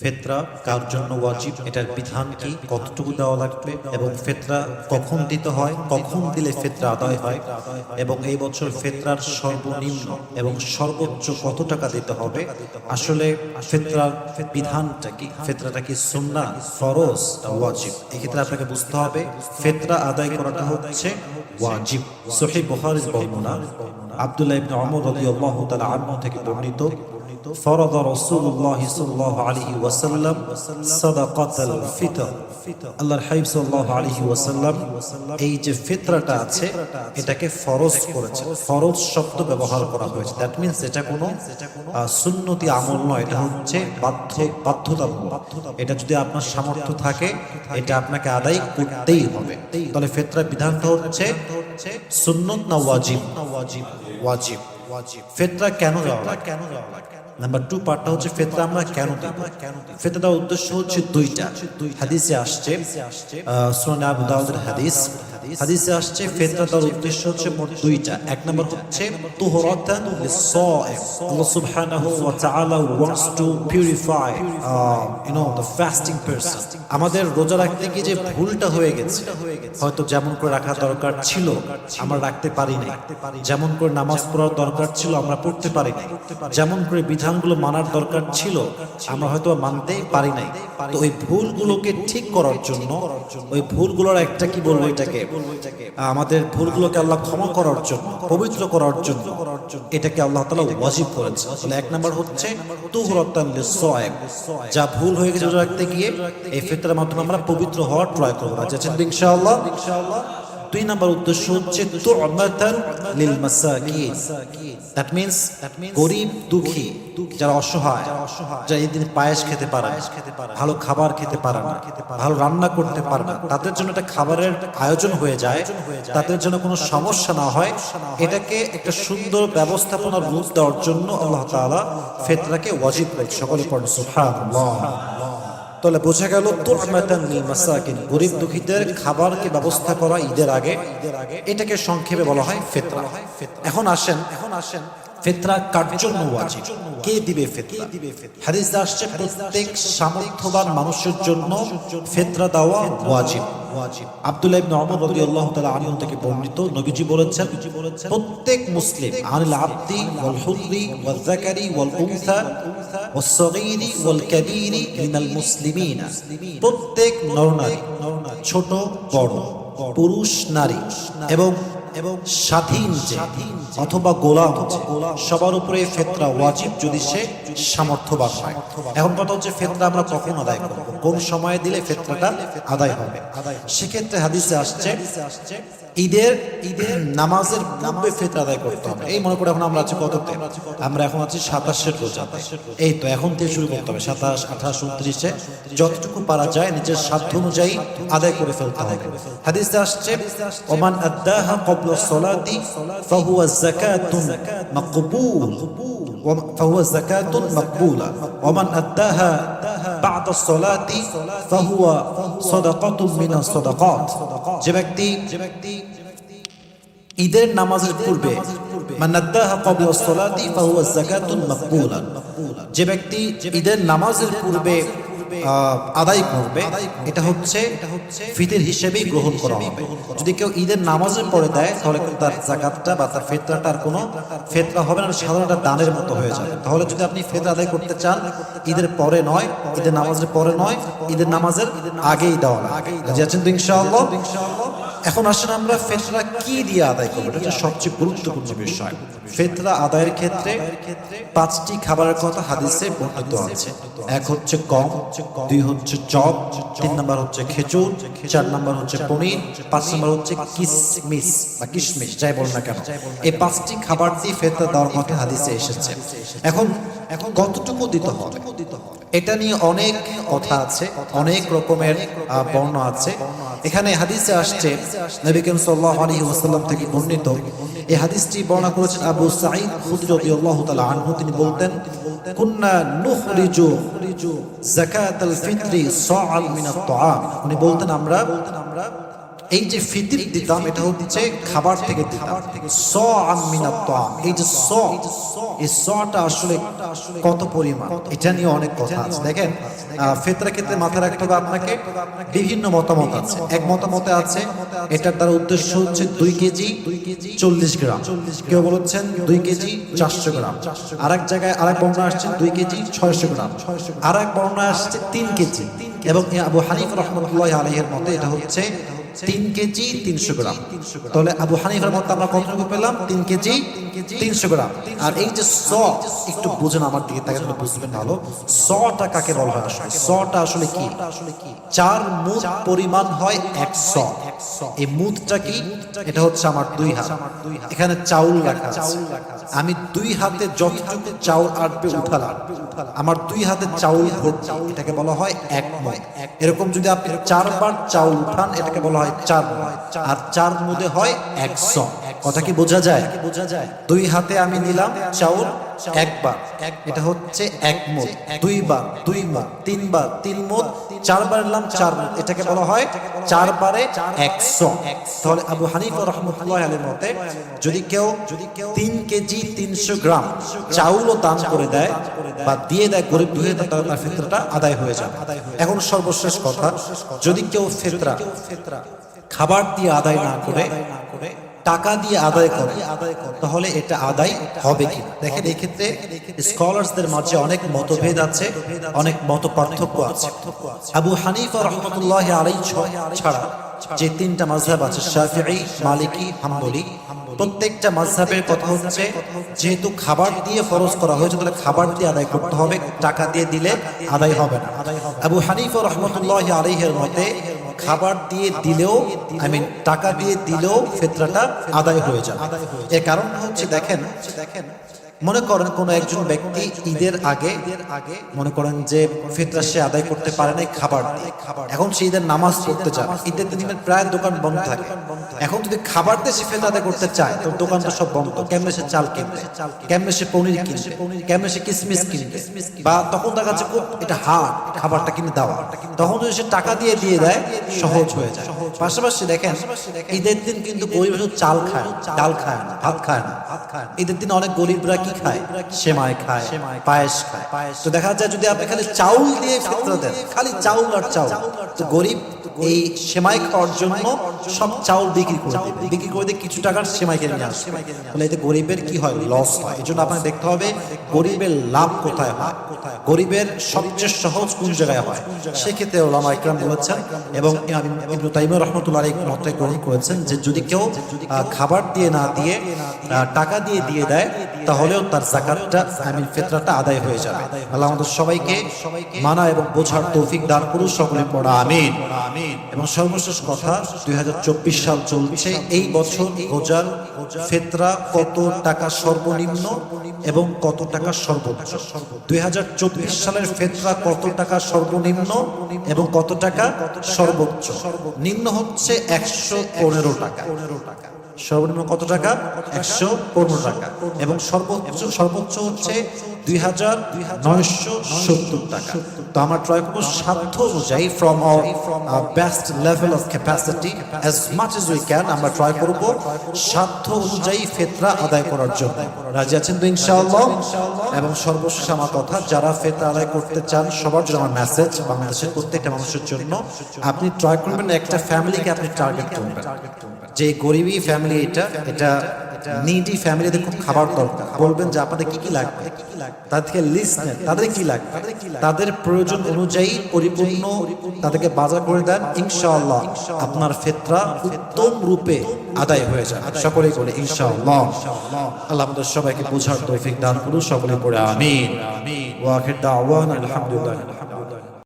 ফেতরা কার জন্য ওয়াজিব? এটার বিধান কি? কতটুকু দেওয়া লাগবে? এবং ফেতরা কখন দিতে হয়? কখন দিলে ফেতরা আদায় হয়? এবং এই বছর ফেতরার সর্বনিম্ন এবং সর্বোচ্চ কত টাকা দিতে হবে? আসলে ফেতরার বিধানটা কি? ফেতরাটা কি সুন্না ফরজ ওয়াজিব? এক্ষেত্রে আপনাকে বুঝতে হবে, ফেতরা আদায় করাটা হচ্ছে ওয়াজিব। সহি বুখারীর বর্ণনা, আব্দুল্লাহ ইবনে ওমর রাদিয়াল্লাহু তাআলা আনহু থেকে বর্ণিত ফরদ রসুল্লাহ সাল্লাহ আলহি ওয়াসাল্লাম সাদাকাতাল ফিতর আল্লাহর হাইব সাল্লাহ আলহি ওয়াসাল্লাম এই যে ফিতরাটা আছে, এটাকে ফরজ করেছে। ফরজ শব্দ ব্যবহার করা হয়েছে। দ্যাট মিনস এটা কোনো সুন্নতি আমল নয়। এটা হচ্ছে বাধ্য, বাধ্যতামূলক। এটা যদি আপনার সামর্থ্য থাকে, এটা আপনাকে আদায় করতেই হবে। তাহলে ফেতরা বিধানটা হচ্ছে সুন্নত না ওয়াজিব? না ওয়াজিব। ওয়াজিব। ওয়াজিব ফেতরা কেন যাওয়া কেন যাওয়া লাগে? নাম্বার টু পার্টটা হচ্ছে ফেতরা আমরা কেন দিব? দেওয়ার উদ্দেশ্য হচ্ছে দুইটা। হাদিসে আসছে আসছে সোনা আবু দাউদের হাদিস। হাদিসে আসছে ফেতরা দেওয়ার উদ্দেশ্য হচ্ছে মোট দুইটা। এক নম্বর হচ্ছে তুহরাতান লিস-সাইম আল্লাহ সুবহানাহু ওয়া তাআলা wants to purify you know the fasting person আমাদের রোজা রাখতে গিয়ে যে ভুলটা হয়ে গেছে, হয়তো যেমন করে রাখা দরকার ছিল, আমরা রাখতে পারি নাই। যেমন করে নামাজ পড়ার দরকার ছিল, আমরা পড়তে পারি নাই। যেমন করে বিধানগুলো মানার দরকার ছিল, আমরা হয়তো মানতেই পারি নাই। তো ওই ভুলগুলোকে ঠিক করার জন্য, ওই ভুলগুলোর একটা কি বলব এটাকে? আমাদের ভুলগুলোকে আল্লাহ ক্ষমা করার জন্য পবিত্র করার জন্য এটাকে আল্লাহ তালা ওয়াজিব করেছে। এক নম্বর হচ্ছে যা ভুল হয়ে গেছে রাখতে গিয়ে এই ফিতরার মাধ্যমে আমরা পবিত্র হওয়ার ট্রাই করব। তো ইনশাআল্লাহ? ইনশাআল্লাহ। দুই নাম্বার উদ্দেশ্য হচ্ছে দ্যাট মিন্স গরিব, দুঃখী, যারা অসহায়, যারা এই দিন পায়েস খেতে পারে ভালো খাবার খেতে পারে না, ভালো রান্না করতে পারে না, তাদের জন্য একটা খাবারের আয়োজন হয়ে যায়, তাদের জন্য কোনো সমস্যা না হয়, এটাকে একটা সুন্দর ব্যবস্থাপনার রূপ দেওয়ার জন্য আল্লাহ তাআলা ফেতরাকে ওয়াজিব করেছে। সকলে পড়েন সুবহানাল্লাহ। তাহলে বোঝা গেল গরিব দুঃখীদের খাবারকে ব্যবস্থা করা ঈদের আগে, এটাকে সংক্ষেপে বলা হয় ফেতরা। এখন আসেন এখন আসেন ফিতরা কার জন্য ওয়াজিব? কে দিবে ফিতরা? হাদিস আসছে প্রত্যেক সামর্থ্যবান মানুষের জন্য ফিতরা দেওয়া ওয়াজিব। আব্দুল্লাহ ইবনে ওমর রাদিয়াল্লাহু তাআলা আনহু থেকে বর্ণিত নবীজি বলেছেন, প্রত্যেক মুসলিম আনিল আবদি ওয়াল হুররি ওয়াল যাকারি ওয়াল উনসা ওয়াস সাগীরি ওয়াল কাবীরি মিনাল মুসলিমিন। প্রত্যেক নরনারী ছোট, বড়, পুরুষ, নারী এবং এবং স্বাধীন যে অথবা গোলাম সবার উপরে ফেতরা ওয়াজিব যদি সে সামর্থ্যবান হয়। এখন কথা হচ্ছে ফেতরা আমরা কখন আদায় করব কোন সময়ে দিলে ফেতরাটা আদায় হবে। সেক্ষেত্রে হাদিসে আসছে ঈদের ঈদের নামাজের পূর্বে ফেতরা আদায় করতে হবে। এই মনে করে এখন আমরা আছি কত আমরা এখন আছি সাতাশের রোজা। এই তো এখন থেকে শুরু করতে হবে। সাতাশ আঠাশ উনত্রিশে যতটুকু পারা যায় নিজের সাধ্য অনুযায়ী আদায় করে ফেলতে হবে। হাদিসে আসছে ওমান আদাহা কবল সলাতি ফাহুয়া যাকাতুন মাকবুল। ফাহুয়া যাকাতুন মাকবুলা। ওমান আদাহা بعد الصلاة فهو صدقة من الصدقات যে ব্যক্তি ঈদের নামাজের পূর্বে মান্নাদ্দাহা ক্বাবলা সলাতি ফাহুয়া যাকাতুন মাকবুলা যে ব্যক্তি ঈদের নামাজের পূর্বে আহ, আদায় করবে এটা হচ্ছে ফিতির হিসেবেই গ্রহণ করা হবে। যদি কেউ ঈদের নামাজের পরে দেয় তাহলে তার জাকাতটা বা তার ফেতরাটা আর কোনো ফেতরা হবে না সাধারণ একটা দানের মতো হয়ে যাবে। তাহলে যদি আপনি ফেতরা আদায় করতে চান ঈদের পরে নয় ঈদের নামাজের পরে নয় ঈদের নামাজের আগেই দেওয়া আগেই যাচ্ছেন তো ইনশাআল্লাহ? এখন আসেন আমরা ফেতরা কি দিয়ে আদায় করব? এটা হচ্ছে সবচেয়ে গুরুত্বপূর্ণ বিষয়। ফেতরা আদায়ের ক্ষেত্রে পাঁচটি খাবারের কথা হাদিসে বর্ণিত আছে। এক হচ্ছে গম, দুই হচ্ছে চপ, তিন নাম্বার হচ্ছে খেজুর, চার নাম্বার হচ্ছে পনির, পাঁচ নাম্বার হচ্ছে কিসমিস বা কিশমিশ যাই বল না কেন। এই পাঁচটি খাবার দিয়ে ফেতরা দেওয়ার কথা হাদিসে এসেছে। এখন এখন কতটুকু দিতে হবে? এটা নিয়ে অনেক কথা আছে, অনেক রকমের বর্ণ আছে। এখানে হাদিসে আসছে, নবী করিম সাল্লাল্লাহু আলাইহি ওয়াসাল্লাম থেকে বর্ণিত, এই হাদিসটি বর্ণনা করেছেন আবু সাঈদ খুদরি রাদিয়াল্লাহু তাআলা আনহু। তিনি বলতেন, কুন্না নুখরিজু যাকাতাল ফিত্রি সাআল মিনাত তাআম। উনি বলতেন, আমরা এই যে ফিতির দিতাম এটা হচ্ছে খাবার থেকে দিতাম স আমিনাত তাম এই যে স এই সটা আসলে কত পরিমাণ? এটা নিয়ে অনেক কথা আছে। দেখেন ফিতরা ক্ষেত্রে মাথায় রাখতে হবে আপনাকে বিভিন্ন মতামত আছে। এক মতামতে আছে এটার দ্বারা উদ্দেশ্য হচ্ছে দুই কেজি চল্লিশ গ্রাম। কেউ বলেছেন দুই কেজি চারশো গ্রাম। আর এক জায়গায় আরেক বর্ণনা আসছে দুই কেজি ছয়শো গ্রাম। আর এক বর্ণনা আসছে তিন কেজি। এবং আবু হানিফ রহমতুল্লাহ আলহের মতে এটা হচ্ছে তিন কেজি তিনশো গ্রাম। তাহলে আবু হানিফের মতে আমরা কতটুকু পেলাম? তিন কেজি তিনশো গ্রাম। আর এই যে স একটু বুঝেন আমার দিকে তাকে তাহলে বুঝবেন ভালো। সটা কাকে বলা হয়? আসলে সটা আসলে কি? চার মুদ পরিমাণ হয় এক স। এই মুদটা কি? এটা হচ্ছে আমার দুই হাত। এখানে চাউল রাখা। আমি দুই হাতে যতটুকু চাউল আটবে উঠালাম। আমার দুই হাতে চাউল চাউল এটাকে বলা হয় এক মদ এরকম যদি আপনি চারবার চাউল উঠান, এটাকে বলা হয় চার। আর চার মুদে হয় একশো কথা কি বোঝা যায় বোঝা যায়? দুই হাতে আমি নিলাম চাউল একবার। এটা হচ্ছে এক মুদ দুইবার দুই মুদ তিনবার, তিন মুদ চারবার নিলাম চার মুদ এটাকে বলা হয় চারবারে একশো। তাহলে আবু হানিফ রহমতুল্লাহ আলীর মতে, যদি কেউ যদি কেউ তিন কেজি তিনশো গ্রাম চাউলও দান করে দেয় বা দিয়ে দেয় গরিব দুয়ে তাহলে তার ফিতরাটা আদায় হয়ে যাবে। এখন সর্বশেষ কথা, যদি কেউ ফিতরা, খাবার দিয়ে আদায় না করে টাকা দিয়ে আদায় করে, তাহলে এটা আদায় হবে কি দেখেন, এই ক্ষেত্রে স্কলারসদের মাঝে অনেক মতভেদ আছে, অনেক মত পার্থক্য আছে। আবু হানিফা রহমতুল্লাহ আলাই ছাড়া যে তিনটা মাযহাব আছে, শাফিঈ, মালিকি, হাম্বলি, প্রত্যেকটা মাযহাবের কথা হচ্ছে, যেহেতু খাবার দিয়ে ফরজ করা হয়েছে, তাহলে খাবার দিয়ে আদায় করতে হবে, টাকা দিয়ে দিলে আদায় হবে না। আবু হানিফা রহমতুল্লাহ আলাইহের মতে, খাবার দিয়ে দিলেও, আই মিন টাকা দিয়ে দিলেও ফেতরাটা আদায় হয়ে যাবে। এর কারণ হচ্ছে দেখেন দেখেন মনে করেন কোন একজন ব্যক্তি ঈদের আগে আগে মনে করেন যে ফিতরা সে আদায় করতে পারে নাই, খাবার দিয়ে। এখন সে ঈদের নামাজ পড়তে চায় ঈদের দিনের প্রায় দোকান বন্ধ থাকে। এখন যদি খাবার দিয়ে সে ফেতরা আদায় করতে চায়, তো দোকানটা সব বন্ধ। কেমনে সে চাল কিনবে? কেমনে সে পনির কিনবে? কেমনে সে কিসমিস কিনবে? বা তখন দেখা যাচ্ছে খুব এটা হার্ড খাবারটা কিনে দেওয়া। তখন যদি সে টাকা দিয়ে দিয়ে দেয়, সহজ হয়ে যায়। পাশাপাশি দেখেন, ঈদের দিন কিন্তু গরিব চাল খায় ডাল খায় না ভাত খায় না, ভাত খায় না। ঈদের দিন অনেক গরিবরা কি খায় খায় পায়েস খায়। তো দেখা যায় যদি আপনি খালি চাউল দিয়ে ফিতরা দেন খালি চাউল আর চাউল। তো গরিব এই সেমাই খাওয়ার জন্য সব চাউল বিক্রি করে দেবে। বিক্রি করে দিয়ে কিছু টাকার সেমাই কিনে নিয়ে আসবে। তাহলে এতে গরিবের কি হয়? লস হয়? এই জন্য আপনাকে দেখতে হবে গরিবের লাভ কোথায় হয়? গরিবের সবচেয়ে সহজ কোন জায়গায় হয়? সেক্ষেত্রে ওলামা ইকরাম বলেছেন এবং ইবনু তাইমিয়া রাহমাতুল্লাহ আলাইহি মতে গ্রহণ করেছেন যে যদি কেউ খাবার দিয়ে না দিয়ে টাকা দিয়ে দিয়ে দেয় তাহলেও তার জাকাতটা আই মিন ফিতরাটা আদায় হয়ে যাবে। আল্লাহ আমাদের সবাইকে মানা এবং বোঝার তৌফিক দান করুন, সকলে পড়া আমিন। এবং সর্বশেষ কথা, দুই হাজার চব্বিশ সাল চলছে, এই বছর রোজার ফেতরা কত টাকা সর্বনিম্ন এবং কত টাকা সর্বোচ্চ? দুই হাজার চব্বিশ সালের ফেতরা কত টাকা সর্বনিম্ন এবং কত টাকা সর্বোচ্চ? নিম্ন হচ্ছে একশো পনেরো টাকা পনেরো টাকা। সর্বনিম্ন কত টাকা? একশো পনেরো টাকা। এবং সর্বোচ্চ সর্বোচ্চ হচ্ছে দুই হাজার নয়শো সত্তর টাকা। তো আমরা ট্রাই করব সাধ্য অনুযায়ী from our best level of capacity as much as we can আমরা ট্রাই করব সাধ্য অনুযায়ী ফেতরা আদায় করার জন্য। রাজি আছেন তো ইনশাআল্লাহ? এবং সর্বশেষ আমার কথা, যারা ফেতরা আদায় করতে চান, সবার জন্য আমার মেসেজ বাংলাদেশের প্রত্যেকটা মানুষের জন্য। আপনি ট্রাই করবেন, একটা ফ্যামিলিকে আপনি টার্গেট করবেন। যে গরিবী ফ্যামিলি এটা এটা নিডি ফ্যামিলিদের খুব খাবার দরকার। বলবেন যে আপনাদের কি কি লাগবে? তাদের লিস্ট নেন। তাদের কি লাগবে? তাদের প্রয়োজন অনুযায়ী পরিপূর্ণ তাদেরকে বাজার করে দেন। ইনশাআল্লাহ আপনার ফেতরা উত্তম রূপে আদায় হয়ে যাবে। সকলেই বলে ইনশাআল্লাহ। আল্লাহ আমাদের সবাইকে বোঝার তৌফিক দান করুন। সকলে পড়ে আমিন। ওয়াখির দাওয়ান আলহামদুলিল্লাহ।